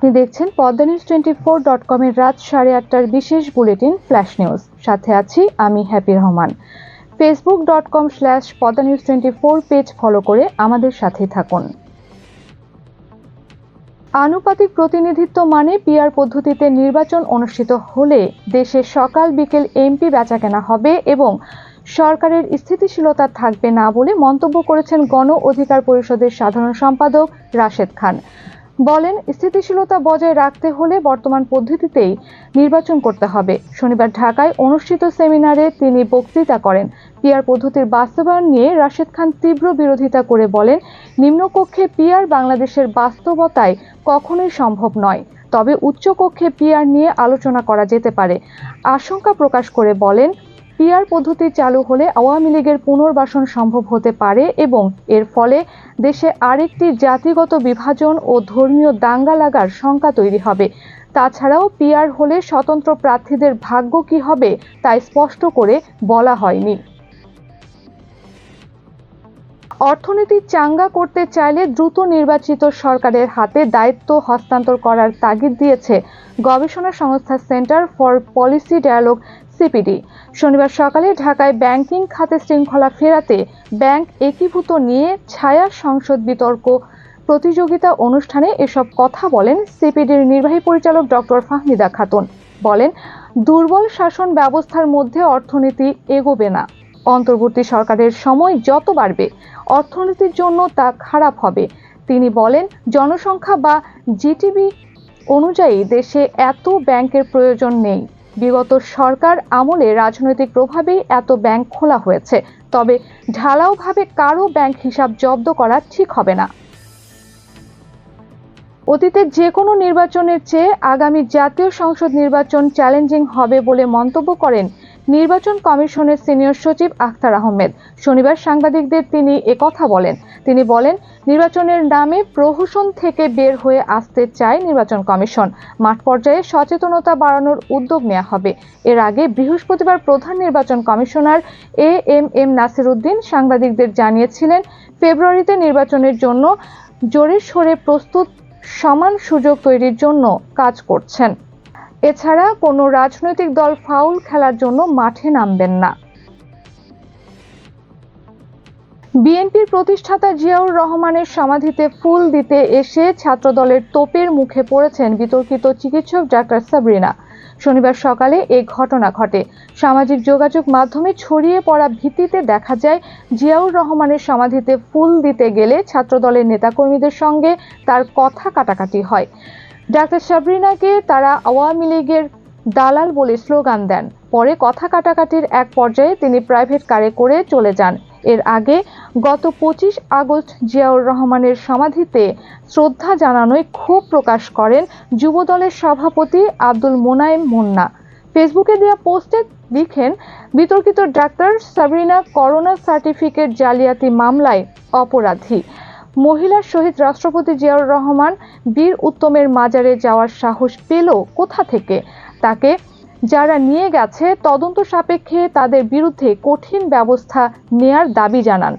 আপনি দেখছেন Padma news twenty four dot কমের রাত সাড়ে আটটার বিশেষ বুলেটিন ফ্ল্যাশ নিউজ। সাথে আছি আমি Happy Rahman. Facebook dot com slash Padma news twenty four page follow করে আমাদের সাথে থাকুন। আনুপাতিক প্রতিনিধিত্ব মানে পিআর পদ্ধতিতে নির্বাচন অনুষ্ঠিত হলে দেশে সকাল বিকেল এমপি বেচাকেনা হবে এবং সরকারের স্থিতিশীলতা থাকবে না বলে মন্তব্য করেছেন গণ অধিকার পরিষদের সাধারণ সম্পাদক রাশেদ খান। বলেন, স্থিতিশীলতা বজায় রাখতে হলে বর্তমান পদ্ধতিতেই নির্বাচন করতে হবে। শনিবার ঢাকায় অনুষ্ঠিত সেমিনারে তিনি বক্তৃতা করেন। পিয়ার পদ্ধতির বাস্তবায়ন নিয়ে রাশেদ খান তীব্র বিরোধিতা করে বলেন, নিম্নকক্ষে পিয়ার বাংলাদেশের বাস্তবতায় কখনোই সম্ভব নয়। তবে উচ্চকক্ষে পিয়ার নিয়ে আলোচনা করা যেতে পারে। আশঙ্কা প্রকাশ করে বলেন পিআর পদ্ধতি চালু হলে আওয়ামী লীগের পুনর্বাসন সম্ভব হতে পারে এবং এর ফলে দেশে আরেকটি জাতিগত বিভাজন ও ধর্মীয় দাঙ্গা লাগার শঙ্কা তৈরি হবে। তাছাড়াও পিআর হলে স্বতন্ত্র প্রার্থীদের ভাগ্য কি হবে তা স্পষ্ট করে বলা হয়নি। অর্থনীতি চাঙ্গা করতে চাইলে দ্রুত নির্বাচিত সরকারের হাতে দায়িত্ব হস্তান্তর করার তাগিদ দিয়েছে গবেষণা সংস্থা centre for policy dialogue CPD. শনিবার সকালে ঢাকায় ব্যাংকিং খাতে শৃঙ্খলা ফেরাতে ব্যাংক একীভূত নিয়ে ছায়া সংসদ বিতর্ক। প্রতিযোগিতা অনুষ্ঠানে এসব কথা বলেন সিপিডির নির্বাহী পরিচালক ডক্টর ফাহমিদা খাতুন। বলেন, দুর্বল শাসন ব্যবস্থার মধ্যে অর্থনীতি এগোবে না। অন্তর্বর্তী সরকারের সময় যত বাড়বে, অর্থনীতির জন্য তা খারাপ হবে। তিনি বলেন, জনসংখ্যা বা জিটিবি অনুযায়ী দেশে এত ব্যাংকের প্রয়োজন নেই। বিগত সরকার আমলে রাজনৈতিক প্রভাবেই এত ব্যাংক খোলা হয়েছে। তবে ঢালাওভাবে কারও ব্যাংক হিসাব জব্দ করা ঠিক হবে না। অতীতে যে কোনো নির্বাচনের চেয়ে আগামী জাতীয় সংসদ নির্বাচন চ্যালেঞ্জিং হবে বলে মন্তব্য করেন নির্বাচন কমিশনের সিনিয়র সচিব আখতার আহমেদ। শনিবার সাংবাদিকদের তিনি একথা বলেন। তিনি বলেন, নির্বাচনের নামে প্রহসন থেকে বের হয়ে আসতে চায় নির্বাচন কমিশন। মাঠ পর্যায়ে সচেতনতা বাড়ানোর উদ্যোগ নেওয়া হবে। এর আগে বৃহস্পতিবার প্রধান নির্বাচন commissioner A M M Nasir Uddin সাংবাদিকদের জানিয়েছিলেন, ফেব্রুয়ারিতে নির্বাচনের জন্য জোরে সোরে প্রস্তুত সমান সুযোগ তৈরির জন্য কাজ করছেন। এছাড়া কোনো রাজনৈতিক দল ফাউল খেলার জন্য মাঠে নামবেন না। বিএনপির প্রতিষ্ঠাতা জিয়াউর রহমানের সমাধিতে ফুল দিতে এসে ছাত্রদলের তোপের মুখে পড়েছেন বিতর্কিত চিকিৎসক ডাক্তার সাবরিনা। শনিবার সকালে এ ঘটনা ঘটে। সামাজিক যোগাযোগ মাধ্যমে ছড়িয়ে পড়া ভিত্তিতে দেখা যায়, জিয়াউর রহমানের সমাধিতে ফুল দিতে গেলে ছাত্রদলের নেতাকর্মীদের সঙ্গে তার কথা কাটাকাটি হয়। ডাক্তার সাবরিনাকে তারা আওয়ামী লীগের দালাল বলে স্লোগান দেন। পরে কথা কাটাকাটির এক পর্যায়ে তিনি প্রাইভেট কারে করে চলে যান। এর আগে গত পঁচিশ আগস্ট জিয়াউর রহমানের সমাধিতে শ্রদ্ধা জানানোয় ক্ষোভ প্রকাশ করেন যুবদলের সভাপতি আব্দুল মোনায়েম মুন্না। ফেসবুকে দেওয়া পোস্টে লিখেন, বিতর্কিত ডাক্তার সাবরিনা করোনা সার্টিফিকেট জালিয়াতি মামলায় অপরাধী। মহিলার শহীদ রাষ্ট্রপতি জিয়াউর রহমান বীর উত্তমের মাজারে যাওয়ার সাহস পেল কোথা থেকে? তাকে যারা নিয়ে গেছে, তদন্ত সাপেক্ষে তাদের বিরুদ্ধে কঠিন ব্যবস্থা নেয়ার দাবি জানান।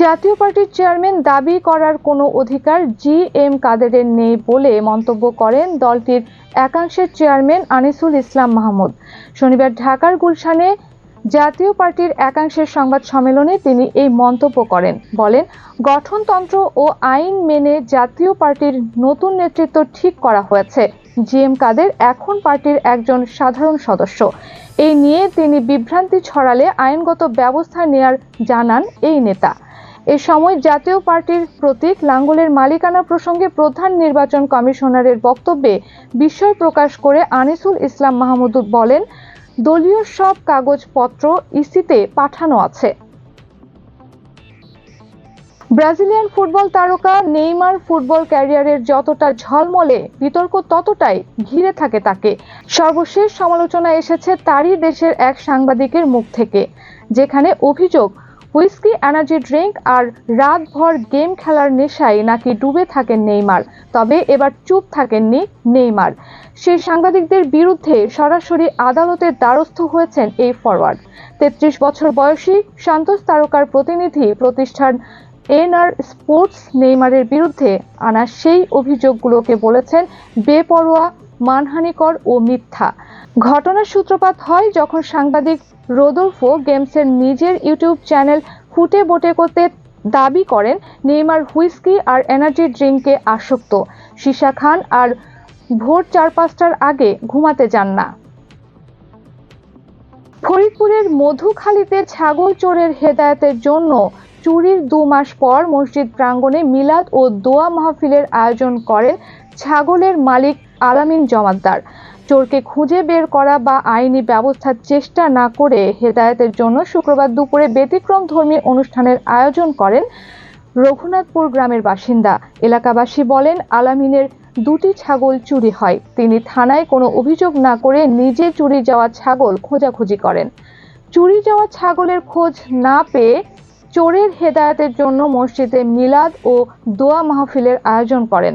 জাতীয় পার্টির চেয়ারম্যান দাবি করার কোনো অধিকার জি এম কাদেরের নেই বলে মন্তব্য করেন দলটির একাংশের চেয়ারম্যান আনিসুল ইসলাম মাহমুদ। শনিবার ঢাকার গুলশানে জাতীয় পার্টির একাংশের সংবাদ সম্মেলনে তিনি এই মন্তব্য করেন। বলেন, গঠনতন্ত্র ও আইন মেনে জাতীয় পার্টির নতুন নেতৃত্ব ঠিক করা হয়েছে। জি এম কাদের এখন পার্টির একজন সাধারণ সদস্য। এই নিয়ে তিনি বিভ্রান্তি ছড়ালে আইনগত ব্যবস্থা নেয়ার জানান এই নেতা। এ সময় জাতীয় পার্টির প্রতীক লাঙ্গলের মালিকানা প্রসঙ্গে প্রধান নির্বাচন কমিশনারের বক্তব্যে বিস্ময় প্রকাশ করে আনিসুল ইসলাম মাহমুদ বলেন দলীয় সব কাগজপত্র ইসিতে পাঠানো আছে। ব্রাজিলিয়ান ফুটবল তারকা নেইমার ফুটবল ক্যারিয়ারের যতটা ঝলমলে, বিতর্ক ততটাই ঘিরে থাকে তাকে। সর্বশেষ সমালোচনা এসেছে তারই দেশের এক সাংবাদিকের মুখ থেকে, যেখানে অভিযোগ হুইস্কি, এনার্জি ড্রিঙ্ক আর রাতভর গেম খেলার নেশায় নাকি ডুবে থাকেন নেইমার। তবে এবার চুপ থাকেননি নেইমার। সেই সাংবাদিকদের বিরুদ্ধে সরাসরি আদালতের দ্বারস্থ হয়েছেন এই ফরওয়ার্ড তেত্রিশ বছর বয়সী সান্তোষ তারকার প্রতিনিধি প্রতিষ্ঠান এনআর স্পোর্টস নেইমারের বিরুদ্ধে আনা সেই অভিযোগগুলোকে বলেছেন বেপরোয়া, মানহানিকর ও মিথ্যা। ঘটনার সূত্রপাত হয় যখন সাংবাদিক রোদলফো গেমসের নিজের ইউটিউব চ্যানেল ফুটে বোটে করতে দাবি করেন, নেইমার হুইস্কি আর এনার্জি ড্রিঙ্কে আসক্ত। শিশা খান আর ভোর চার পাঁচটার আগে ঘুমাতে যান না। ফরিদপুরের মধুখালীতে ছাগল চোরের হেদায়তের জন্য চুরির দু মাস পর মসজিদ প্রাঙ্গণে মিলাদ ও দোয়া মাহফিলের আয়োজন করেন ছাগলের মালিক আলামিন জমাদ্দার। চোরকে খুঁজে বের করা বা আইনি ব্যবস্থার চেষ্টা না করে হেদায়তের জন্য শুক্রবার দুপুরে ব্যতিক্রম ধর্মী অনুষ্ঠানের আয়োজন করেন রঘুনাথপুর গ্রামের বাসিন্দা। এলাকাবাসী বলেন, আলামিনের দুটি ছাগল চুরি হয়। তিনি থানায় কোনো অভিযোগ না করে নিজে চুরি যাওয়া ছাগল খোঁজাখুঁজি করেন। চুরি যাওয়া ছাগলের খোঁজ না পেয়ে চোরের হেদায়তের জন্য মসজিদে মিলাদ ও দোয়া মাহফিলের আয়োজন করেন।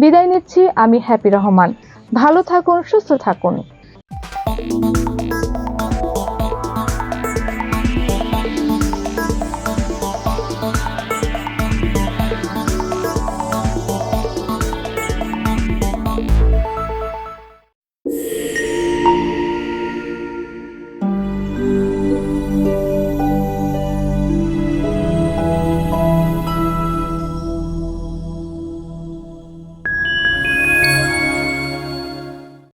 বিদায় নিচ্ছি আমি হ্যাপি রহমান। ভালো থাকুন সুস্থ থাকুন।